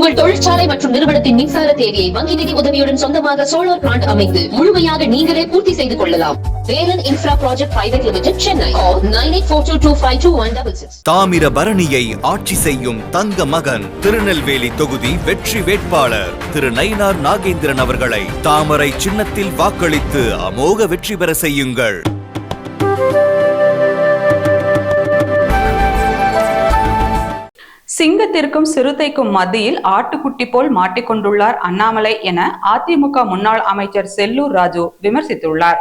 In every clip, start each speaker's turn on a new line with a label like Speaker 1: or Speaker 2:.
Speaker 1: உங்கள் தொழிற்சாலை மற்றும் நிறுவனத்தின் மின்சார தேவையை வங்கி நிதி உதவியுடன் சொந்தமாக சோலார் பிளான்ட் அமைத்து முழுமையாக நீங்களே பூர்த்தி செய்து கொள்ளலாம். Velan infra project private limited Chennai nine eight four two two five two one double six
Speaker 2: ஆட்சி செய்யும் தங்க மகன் திருநெல்வேலி தொகுதி வெற்றி வேட்பாளர் திரு நயினார் நாகேந்திரன் அவர்களை தாமரை சின்னத்தில் வாக்களித்து அமோக வெற்றி பெற செய்யுங்கள்.
Speaker 3: சிங்கத்திற்கும் சிறுத்தைக்கும் மத்தியில் ஆட்டுக்குட்டி போல் மாட்டிக்கொண்டுள்ளார் அண்ணாமலை என அதிமுக முன்னாள் அமைச்சர் செல்லூர் ராஜு விமர்சித்துள்ளார்.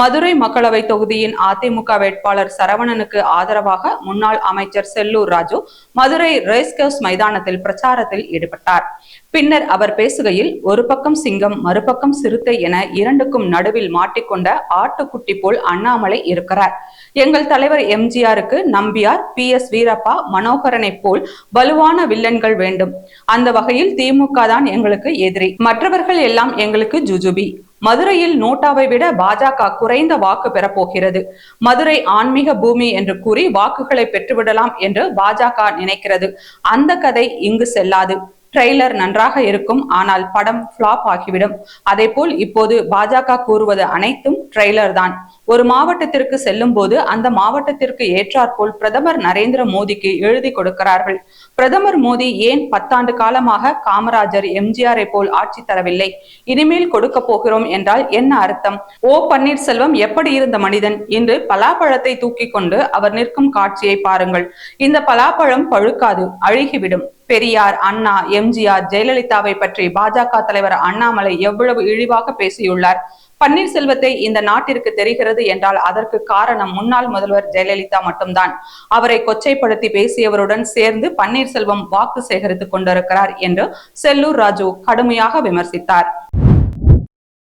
Speaker 3: மதுரை மக்களவை தொகுதியின் அதிமுக வேட்பாளர் சரவணனுக்கு ஆதரவாக முன்னாள் அமைச்சர் செல்லூர் ராஜு மதுரை ரேஸ்கர்ஸ் மைதானத்தில் பிரச்சாரத்தில் ஈடுபட்டார். பின்னர் அவர் பேசுகையில் ஒரு பக்கம் சிங்கம் மறுபக்கம் சிறுத்தை என இரண்டுக்கும் நடுவில் மாட்டிக்கொண்ட ஆட்டுக்குட்டி போல் அண்ணாமலை இருக்கிறார். எங்கள் தலைவர் எம்ஜிஆருக்கு நம்பியார் பி. எஸ். வீரப்பா மனோகரனை போல் வலுவான வில்லன்கள் வேண்டும். அந்த வகையில் திமுக தான் எங்களுக்கு எதிரி. மற்றவர்கள் எல்லாம் எங்களுக்கு ஜுஜுபி. மதுரையில் நோட்டாவை விட பாஜக குறைந்த வாக்கு பெறப்போகிறது மதுரை ஆன்மீக பூமி என்று கூறி வாக்குகளை பெற்றுவிடலாம் என்று பாஜக நினைக்கிறது. அந்த கதை இங்கு செல்லாது. ட்ரெய்லர் நன்றாக இருக்கும். ஆனால் படம் ஃபிளாப் ஆகிவிடும். அதேபோல் இப்போது பாஜக கூறுவது அனைத்தும் ட்ரெய்லர் தான். ஒரு மாவட்டத்திற்கு செல்லும் போது அந்த மாவட்டத்திற்கு ஏற்றாற்போல் பிரதமர் நரேந்திர மோடிக்கு எழுதி கொடுக்கிறார்கள். பிரதமர் மோடி ஏன் பத்தாண்டு காலமாக காமராஜர் எம்ஜிஆரை போல் ஆட்சி தரவில்லை? இனிமேல் கொடுக்க போகிறோம் என்றால் என்ன அர்த்தம்? ஓ பன்னீர்செல்வம் எப்படி இருந்த மனிதன்? இன்று பலாப்பழத்தை தூக்கி கொண்டு அவர் நிற்கும் காட்சியை பாருங்கள். இந்த பலாப்பழம் பழுக்காது அழுகிவிடும். பெரியார் அண்ணா எம்ஜிஆர் ஜெயலலிதாவை பற்றி பாஜக தலைவர் அண்ணாமலை எவ்வளவு இழிவாக பேசியுள்ளார். பன்னீர்செல்வத்தை இந்த நாட்டிற்கு தெரிகிறது என்றால் அதற்கு காரணம் முன்னாள் முதல்வர் ஜெயலலிதா மட்டும்தான். அவரை கொச்சைப்படுத்தி பேசியவருடன் சேர்ந்து பன்னீர்செல்வம் வாக்கு சேகரித்துக் கொண்டிருக்கிறார் என்று செல்லூர் ராஜு கடுமையாக விமர்சித்தார்.